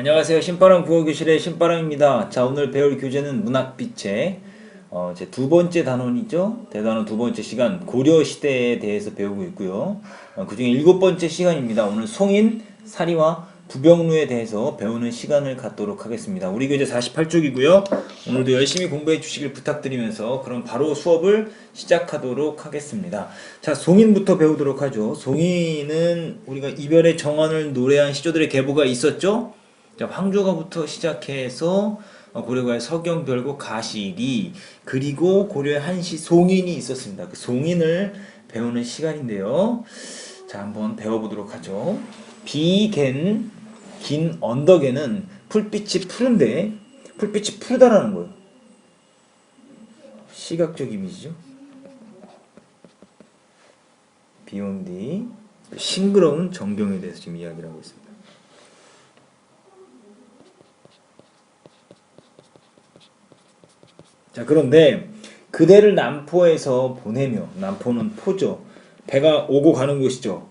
안녕하세요. 신바람 국어교실의 신바람입니다. 자, 오늘 배울 교재는 문학비체. 어, 제 두 번째 단원이죠. 대단원 두 번째 시간 고려 시대에 대해서 배우고 있고요. 어, 그 중에 일곱 번째 시간입니다. 오늘 송인, 사리와 부병루에 대해서 배우는 시간을 갖도록 하겠습니다. 우리 교재 48쪽이고요. 오늘도 열심히 공부해 주시길 부탁드리면서 그럼 바로 수업을 시작하도록 하겠습니다. 자, 송인부터 배우도록 하죠. 송인은 우리가 이별의 정원을 노래한 시조들의 계보가 있었죠. 자, 황조가부터 시작해서 어, 고려가의 서경별고 가시리 그리고 고려의 한시 송인이 있었습니다. 그 송인을 배우는 시간인데요. 자, 한번 배워보도록 하죠. 비갠 긴 언덕에는 풀빛이 푸른데 풀빛이 푸르다라는 거예요. 시각적 이미지죠. 비온 뒤 싱그러운 정경에 대해서 지금 이야기를 하고 있습니다. 자 그런데 그대를 남포에서 보내며 남포는 포죠. 배가 오고 가는 곳이죠.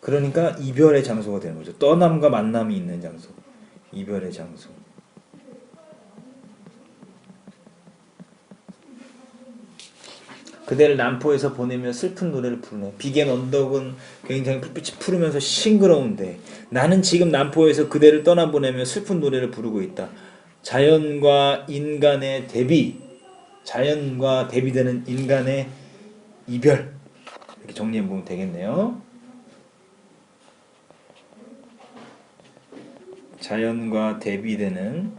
그러니까 이별의 장소가 되는 거죠. 떠남과 만남이 있는 장소. 이별의 장소. 그대를 남포에서 보내며 슬픈 노래를 부르네. 비겐 언덕은 굉장히 불빛이 푸르면서 싱그러운데 나는 지금 남포에서 그대를 떠나보내며 슬픈 노래를 부르고 있다. 자연과 인간의 대비, 자연과 대비되는 인간의 이별 이렇게 정리해 보면 되겠네요. 자연과 대비되는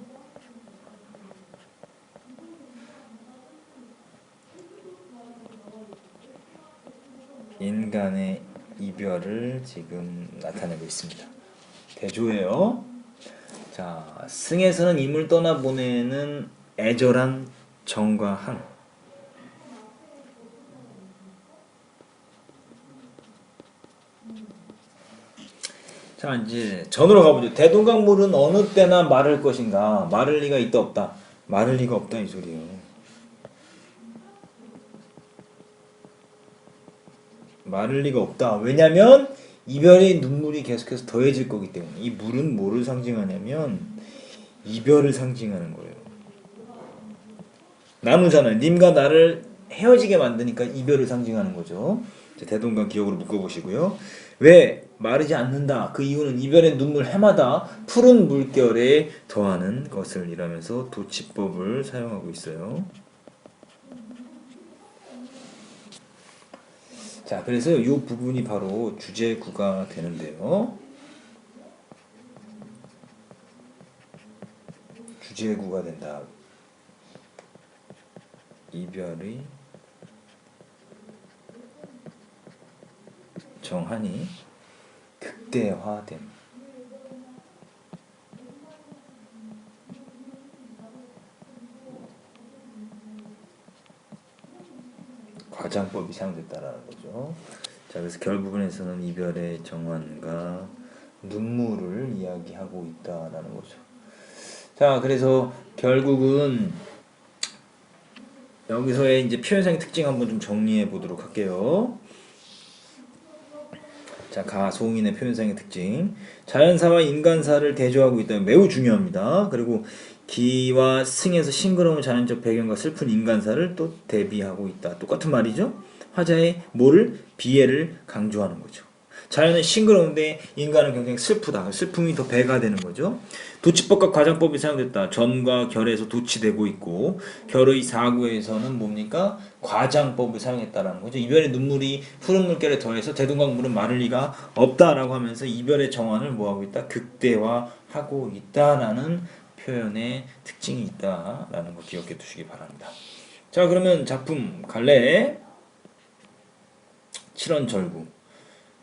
인간의 이별을 지금 나타내고 있습니다. 대조예요. 자, 승에서는 임을 떠나보내는 애절한 정과 한. 자, 이제 전으로 가보죠. 대동강물은 어느 때나 마를 것인가? 마를 리가 있다 없다. 마를 리가 없다 이 소리예요. 마를 리가 없다. 왜냐면 이별의 눈물이 계속해서 더해질 거기 때문에 이 물은 뭐를 상징하냐면 이별을 상징하는 거예요. 나누잖아요. 님과 나를 헤어지게 만드니까 이별을 상징하는 거죠. 자, 대동강 기억으로 묶어보시고요. 왜 마르지 않는다? 그 이유는 이별의 눈물 해마다 푸른 물결에 더하는 것을 이라면서 도치법을 사용하고 있어요. 자, 그래서 이 부분이 바로 주제구가 되는데요. 주제구가 된다. 이별의 정한이 극대화됨. 과장법이 사용됐다라는 거죠. 자, 그래서 결 부분에서는 이별의 정환과 눈물을 이야기하고 있다라는 거죠. 자, 그래서 결국은 여기서의 이제 표현상의 특징 한번 좀 정리해 보도록 할게요. 자, 가송인의 표현상의 특징. 자연사와 인간사를 대조하고 있다면 매우 중요합니다. 그리고 기와 승에서 싱그러운 자연적 배경과 슬픈 인간사를 또 대비하고 있다. 똑같은 말이죠. 화자의 뭐를 비애를 강조하는 거죠. 자연은 싱그러운데 인간은 굉장히 슬프다. 슬픔이 더 배가 되는 거죠. 도치법과 과장법이 사용됐다. 전과 결에서 도치되고 있고 결의 사구에서는 뭡니까? 과장법을 사용했다라는 거죠. 이별의 눈물이 푸른 물결에 더해서 대동강물은 마를 리가 없다라고 하면서 이별의 정환을 뭐하고 있다? 극대화하고 있다라는 표현의 특징이 있다라는 거 기억해 두시기 바랍니다. 자 그러면 작품 갈래 칠원절구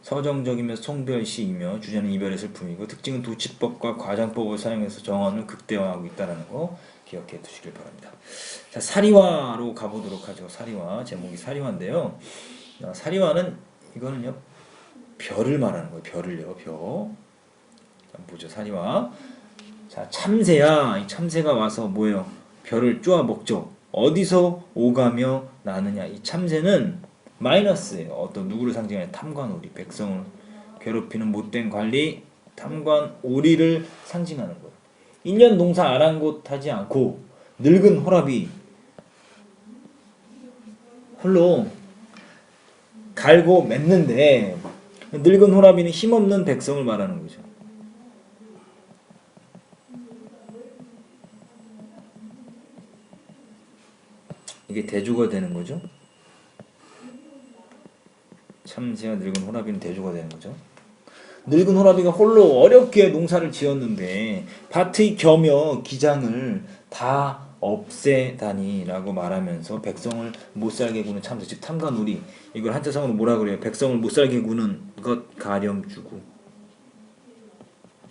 서정적이며 송별시이며 주제는 이별의 슬픔이고 특징은 도치법과 과장법을 사용해서 정언을 극대화하고 있다는 거 기억해 두시길 바랍니다. 자 사리화로 가보도록 하죠. 사리화 제목이 사리화인데요. 아, 사리화는 이거는요 별을 말하는 거예요. 별을요 별. 자, 보죠 사리화. 자 참새야 이 참새가 와서 뭐예요? 별을 쪼아 먹죠. 어디서 오가며 나느냐 이 참새는 마이너스예요. 어떤 누구를 상징하냐 탐관오리 백성을 괴롭히는 못된 관리 탐관 오리를 상징하는 거예요. 1년 농사 아랑곳하지 않고 늙은 호랍이 홀로 갈고 맺는데 늙은 호랍이는 힘없는 백성을 말하는 거죠. 이게 대조가 되는 거죠. 참새와 늙은 호랍이는 대조가 되는 거죠. 늙은 호랍이가 홀로 어렵게 농사를 지었는데 밭의 겸여 기장을 다 없애다니라고 말하면서 백성을 못살게 구는 참새 즉 탐관우리 이걸 한자성으로 뭐라 그래요? 백성을 못살게 구는 것 가렴주구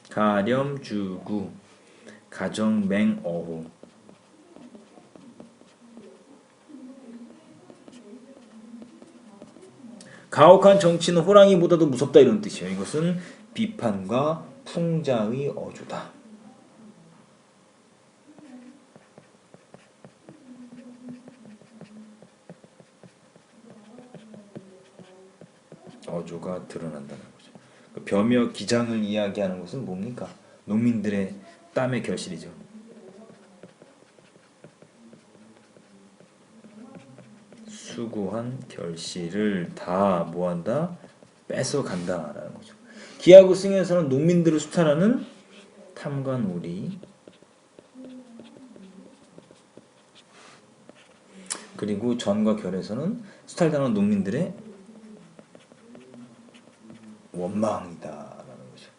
가렴주구 가정맹어호 가혹한 정치는 호랑이보다도 무섭다 이런 뜻이에요. 이것은 비판과 풍자의 어조다. 어조가 드러난다는 거죠. 그 벼며 기장을 이야기하는 것은 뭡니까? 농민들의 땀의 결실이죠. 수고한 결실을 다 뭐한다? 뺏어 간다라는 거죠. 기하고 승에서는 농민들을 수탈하는 탐관오리 그리고 전과 결에서는 수탈당한 농민들의 원망이다라는 거죠.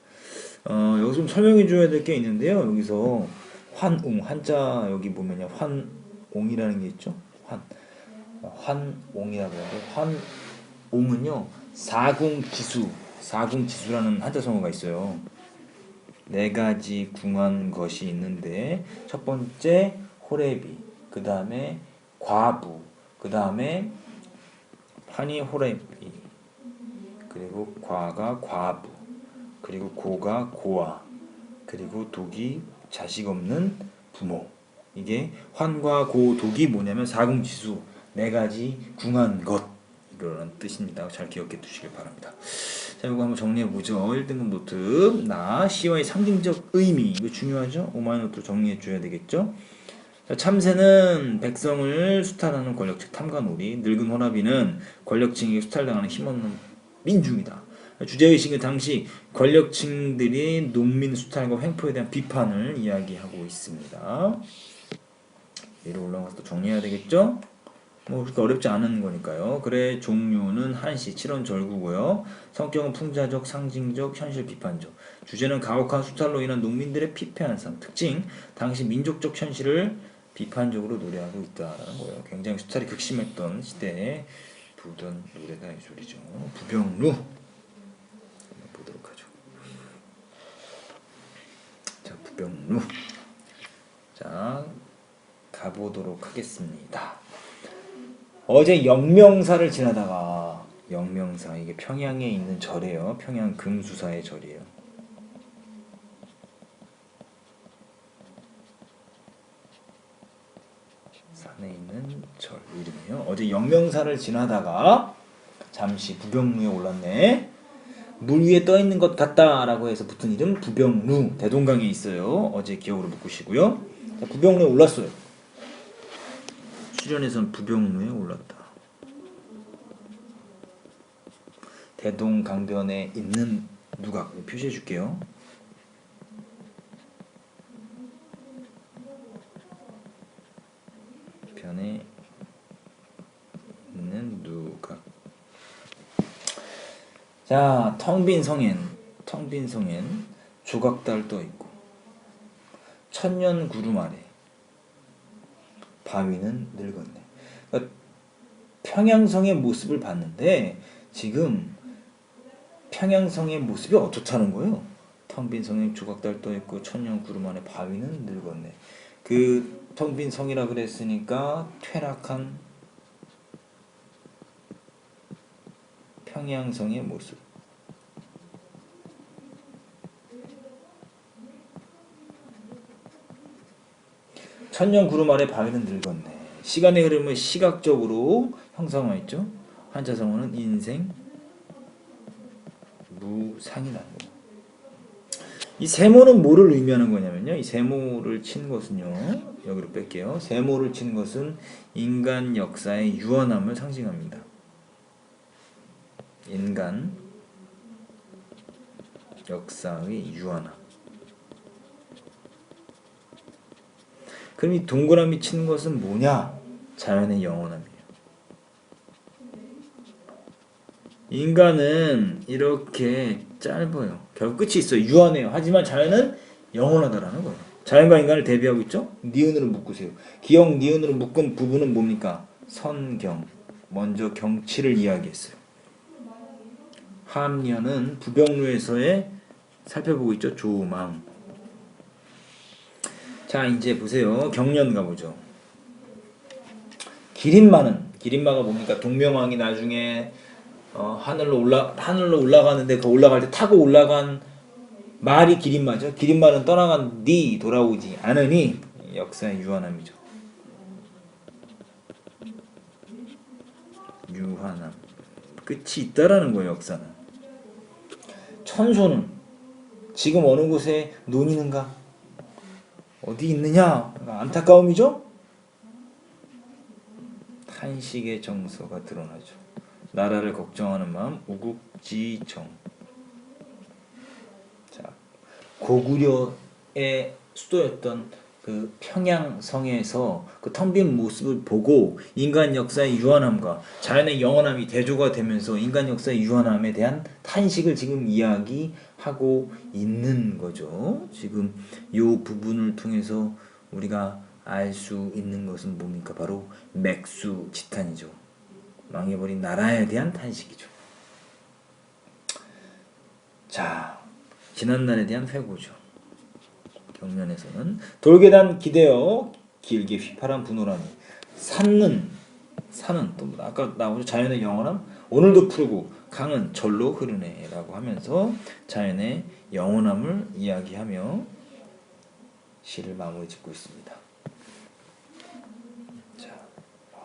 어, 여기서 좀 설명해 줘야 될 게 있는데요. 여기서 환웅 한자 여기 보면요 환옹이라는 게 있죠. 환 환옹이라고 하는데 환옹은요 사궁지수 사궁지수라는 한자 성어가 있어요. 네 가지 궁한 것이 있는데 첫 번째 호레비, 그 다음에 과부, 그 다음에 환이 호레비, 그리고 과가 과부, 그리고 고가 고아, 그리고 독이 자식 없는 부모. 이게 환과 고 독이 뭐냐면 사궁지수 네 가지 궁한 것 이런 뜻입니다. 잘 기억해 두시길 바랍니다. 자, 이거 한번 정리해 보죠. 1등급 노트 나 시와의 상징적 의미 이거 중요하죠. 5만 노트 정리해 줘야 되겠죠. 자, 참새는 백성을 수탈하는 권력층 탐관오리, 늙은 호라비는 권력층이 수탈당하는 힘없는 민중이다. 주제의식은 당시 권력층들이 농민 수탈과 횡포에 대한 비판을 이야기하고 있습니다. 위로 올라가서 또 정리해야 되겠죠? 뭐 그렇게 어렵지 않은 거니까요. 글의 종류는 한시, 칠원 절구고요. 성격은 풍자적, 상징적, 현실 비판적. 주제는 가혹한 수탈로 인한 농민들의 피폐한 삶. 특징, 당시 민족적 현실을 비판적으로 노래하고 있다라는 거예요. 굉장히 수탈이 극심했던 시대에 부르던 노래가 이 소리죠. 부병루. 보도록 하죠. 자, 부병루. 자, 가보도록 하겠습니다. 어제 영명사를 지나다가 영명사 이게 평양에 있는 절이에요. 평양 금수사의 절이에요. 산에 있는 절 이름이에요. 어제 영명사를 지나다가 잠시 부병루에 올랐네. 물 위에 떠 있는 것 같다라고 해서 붙은 이름 부병루 대동강에 있어요. 어제 기억으로 묶으시고요. 자, 부병루에 올랐어요. 수련에선 부병루에 올랐다. 대동강변에 있는 누각 표시해 줄게요. 변에 있는 누각. 자, 텅 빈 성엔, 텅 빈 성엔 조각달 떠 있고 천년 구름 아래 바위는 늙었네. 그러니까 평양성의 모습을 봤는데 지금 평양성의 모습이 어떻다는 거예요? 텅 빈 성에 조각달 떠 있고 천년 구름 안에 바위는 늙었네. 그 텅 빈 성이라 그랬으니까 퇴락한 평양성의 모습. 천년 구름 아래 바위는 늙었네. 시간의 흐름을 시각적으로 형상화했죠. 한자성어는 인생 무상이라는 거. 이 세모는 뭐를 의미하는 거냐면요. 이 세모를 친 것은요. 여기로 뺄게요. 세모를 친 것은 인간 역사의 유한함을 상징합니다. 인간 역사의 유한함. 그럼 이 동그라미 치는 것은 뭐냐? 자연의 영원함이에요. 인간은 이렇게 짧아요. 결국 끝이 있어요. 유한해요. 하지만 자연은 영원하다라는 거예요. 자연과 인간을 대비하고 있죠. 니은으로 묶으세요. 기억 니은으로 묶은 부분은 뭡니까? 선경. 먼저 경치를 이야기했어요. 함년은 부병루에서의 살펴보고 있죠. 조망. 자 이제 보세요. 경련 가보죠. 기린마는 기린마가 뭡니까? 동명왕이 나중에 어, 하늘로 올라 하늘로 올라가는데 그 올라갈 때 타고 올라간 말이 기린마죠. 기린마는 떠나간 뒤 돌아오지 않으니 역사의 유한함이죠. 유한함 끝이 있다라는 거예요. 역사는 천소는 지금 어느 곳에 논이는가 어디 있느냐 안타까움이죠. 탄식의 정서가 드러나죠. 나라를 걱정하는 마음 우국지정. 자 고구려의 수도였던 그 평양성에서 그 텅 빈 모습을 보고 인간 역사의 유한함과 자연의 영원함이 대조가 되면서 인간 역사의 유한함에 대한 탄식을 지금 이야기하고 있는 거죠. 지금 이 부분을 통해서 우리가 알 수 있는 것은 뭡니까? 바로 맥수지탄이죠. 망해버린 나라에 대한 탄식이죠. 자, 지난날에 대한 회고죠. 경면에서는 돌계단 기대어 길게 휘파람 분호라니. 산는 산은 또뭐 아까 나오죠 자연의 영원함? 오늘도 푸르고 강은 절로 흐르네라고 하면서 자연의 영원함을 이야기하며 시를 마무리 짓고 있습니다. 자,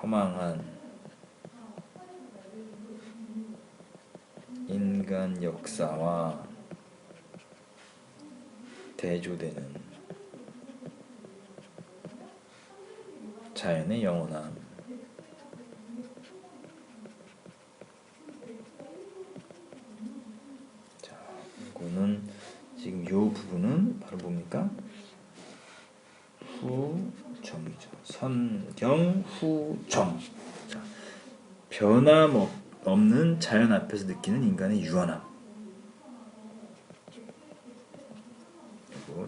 허망한 인간 역사와 대조되는 자연의 영원함. 자, 이거는 지금 요 부분은 바로 뭡니까? 후정이죠. 선경 후정. 자, 변함없는 자연 앞에서 느끼는 인간의 유한함.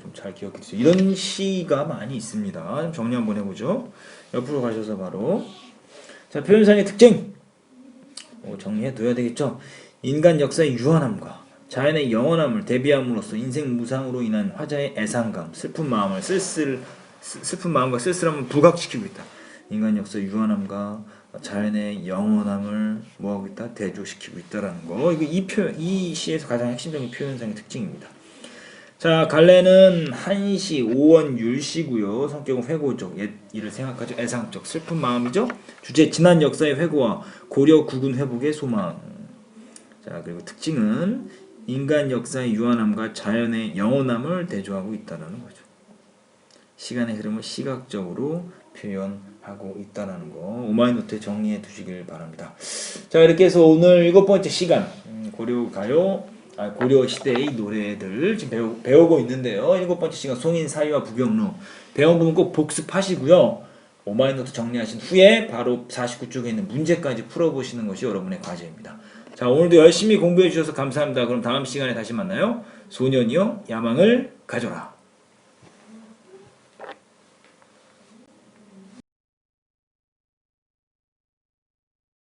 좀 잘 기억해 주세요. 이런 시가 많이 있습니다. 좀 정리 한번 해보죠. 옆으로 가셔서 바로 자 표현상의 특징 어, 정리해 둬야 되겠죠. 인간 역사의 유한함과 자연의 영원함을 대비함으로써 인생 무상으로 인한 화자의 애상감, 슬픈 마음을 쓸쓸 슬- 슬픈 마음과 쓸쓸함을 부각시키고 있다. 인간 역사의 유한함과 자연의 영원함을 뭐하고 있다 대조시키고 있다라는 거. 이거 이 표현 이 시에서 가장 핵심적인 표현상의 특징입니다. 자, 갈래는 한시, 오원, 율시고요. 성격은 회고적, 옛 일을 생각하죠. 애상적, 슬픈 마음이죠. 주제 지난 역사의 회고와 고려 국군 회복의 소망. 자, 그리고 특징은 인간 역사의 유한함과 자연의 영원함을 대조하고 있다는 거죠. 시간의 흐름을 시각적으로 표현하고 있다는 거 오마이노트에 정리해 두시길 바랍니다. 자 이렇게 해서 오늘 일곱 번째 시간 음, 고려 가요 아, 고려 시대의 노래들 지금 배우, 배우고 있는데요. 일곱 번째 시간 송인 사위와 부경루 배운 부분 꼭 복습하시고요. 오마이노트 정리하신 후에 바로 49쪽에 있는 문제까지 풀어보시는 것이 여러분의 과제입니다. 자 오늘도 열심히 공부해 주셔서 감사합니다. 그럼 다음 시간에 다시 만나요. 소년이요 야망을 가져라.